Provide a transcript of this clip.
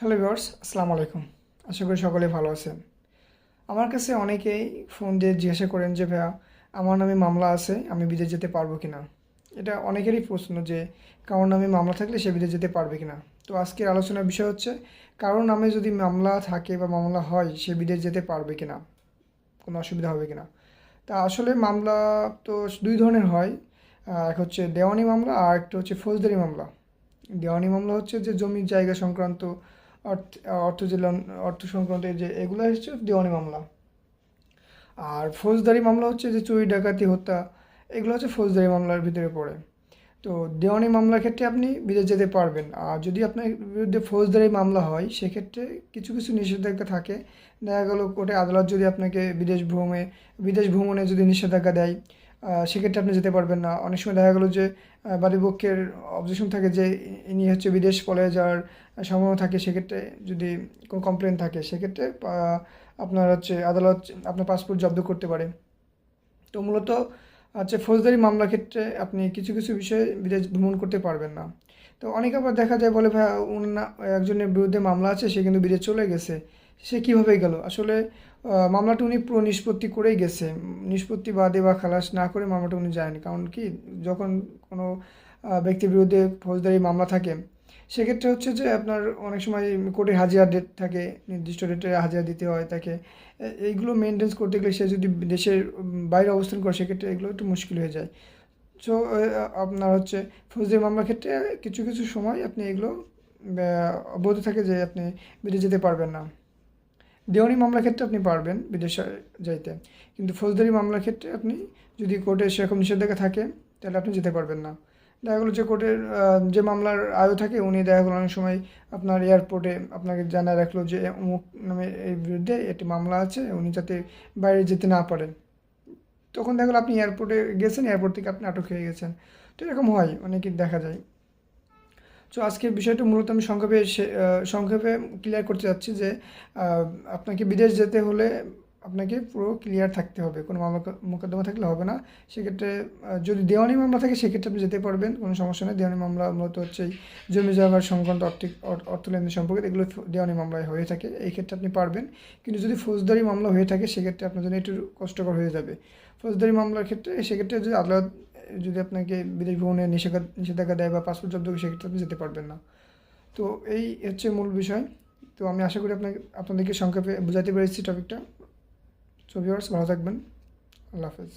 Hello viewers আসসালামু আলাইকুম। আশা করি সকলে ভালো আছেন। আমার কাছে অনেকেই ফোন দিয়ে জিজ্ঞাসা করেন যে, ভাইয়া, আমার নামে মামলা আছে, আমি বিদেশ যেতে পারব কি না এটা অনেকেরই প্রশ্ন যে, কারোর নামে মামলা থাকলে সে বিদেশ যেতে পারবে কি না তো আজকের আলোচনার বিষয় হচ্ছে, কারোর নামে যদি মামলা থাকে বা মামলা হয়, সে বিদেশ যেতে পারবে কি না কোনো অসুবিধা হবে কি না তা আসলে মামলা তো দুই ধরনের হয়। এক হচ্ছে দেওয়ানি মামলা আর একটা হচ্ছে ফৌজদারি মামলা। দেওয়ানি মামলা হচ্ছে যে, জমির জায়গা সংক্রান্ত অর্থ লন- অর্থ সংক্রান্ত যে এগুলো হচ্ছে দেওয়ানি মামলা। আর ফৌজদারি মামলা হচ্ছে যে চুরি, ডাকাতি, হত্যা, এগুলো হচ্ছে ফৌজদারি মামলার ভিতরে পড়ে। তো দেওয়ানি মামলার ক্ষেত্রে আপনি বিদেশ যেতে পারবেন। আর যদি আপনার বিরুদ্ধে ফৌজদারি মামলা হয়, সেক্ষেত্রে কিছু কিছু নিষেধাজ্ঞা থাকে। দেখা গেল কোর্টে আদালত যদি আপনাকে বিদেশ ভ্রমণে বিদেশ ভ্রমণে যদি নিষেধাজ্ঞা দেয় সেক্ষেত্রে আপনি যেতে পারবেন না। অনেক সময় দেখা গেলো যে আহ, বাদীপক্ষের অবজেকশন থাকে যে ইনি হচ্ছে বিদেশ পলে যাওয়ার সম্ভাবনা থাকে সেক্ষেত্রে যদি কোনো কমপ্লেন থাকে সেক্ষেত্রে আপনার হচ্ছে আদালত আপনার পাসপোর্ট জব্দ করতে পারে। তো মূলত হচ্ছে ফৌজদারি মামলার ক্ষেত্রে আপনি কিছু কিছু বিষয়ে বিদেশ ভ্রমণ করতে পারবেন না। তো অনেক আবার দেখা যায় বলে ভাই একজনের বিরুদ্ধে মামলা আছে সে কিন্তু বিদেশ চলে গেছে। সে কীভাবে গেল? আসলে মামলাটা উনি পুরো নিষ্পত্তি করেই গেছে। নিষ্পত্তি বাদে বা খালাস না করে মামলাটা উনি যায়নি। কারণ কি, যখন কোনো ব্যক্তির বিরুদ্ধে ফৌজদারি মামলা থাকে, সেক্ষেত্রে হচ্ছে যে আপনার অনেক সময় কোর্টে হাজিরা ডেট থাকে, নির্দিষ্ট ডেটে হাজিরা দিতে হয় তাকে। এইগুলো মেনটেন্স করতে গেলে সে যদি দেশের বাইরে অবস্থান করে, সেক্ষেত্রে এগুলো একটু মুশকিল হয়ে যায়। সো আপনার হচ্ছে ফৌজদারি মামলার ক্ষেত্রে কিছু কিছু সময় আপনি এগুলো অবৈধ থাকে যে আপনি বিদেশ যেতে পারবেন না। দেওয়ানি মামলার ক্ষেত্রে আপনি পারবেন বিদেশে যাইতে। কিন্তু ফৌজদারি মামলার ক্ষেত্রে আপনি যদি কোর্টে সেরকম নিষেধাজ্ঞা থাকে, তাহলে আপনি যেতে পারবেন না। দেখা গেলো যে কোর্টের যে মামলার আয়ু থাকে, উনি দেখা গেলো অনেক সময় আপনার এয়ারপোর্টে আপনাকে জানায় রাখল যে অমুক নামে এই বিরুদ্ধে একটি মামলা আছে, উনি যাতে বাইরে যেতে না পারেন। তখন দেখা গেলো আপনি এয়ারপোর্টে গেছেন এয়ারপোর্ট থেকে আপনি আটক হয়ে গেছেন। তো এরকম হয়, অনেকই দেখা যায়। তো আজকের বিষয়টা মূলত আমি সংক্ষেপে সংক্ষেপে ক্লিয়ার করতে চাচ্ছি যে আপনাকে বিদেশ যেতে হলে আপনাকে পুরো ক্লিয়ার থাকতে হবে। কোনো মামলা মোকদ্দমা থাকলে হবে না। সেক্ষেত্রে যদি দেওয়ানি মামলা থাকে, সেক্ষেত্রে আপনি যেতে পারবেন। কোনো সমস্যা নেই। দেওয়ানি মামলা মূলত হচ্ছে জমি জায়গার সংক্রান্ত আর্থিক, অর- অর্থ লেনদেন সম্পর্কে এগুলো দেওয়ানি মামলায় হয়ে থাকে। এই ক্ষেত্রে আপনি পারবেন। কিন্তু যদি ফৌজদারি মামলা হয়ে থাকে, সেক্ষেত্রে আপনার জন্য একটু কষ্টকর হয়ে যাবে। ফৌজদারি মামলার ক্ষেত্রে, সেক্ষেত্রে যদি আদালত যদি আপনাকে বিদেশ ভ্রমণে নিষেধা নিষেধাজ্ঞা দেয় বা পাসপোর্ট জব্দ সেক্ষেত্রে আপনি যেতে পারবেন না। তো এই হচ্ছে মূল বিষয়। তো আমি আশা করি আপনাকে আপনাদেরকে সংক্ষেপে বোঝাতে পেরেছি টপিকটা সো ভালো থাকবেন। আল্লাহ হাফেজ।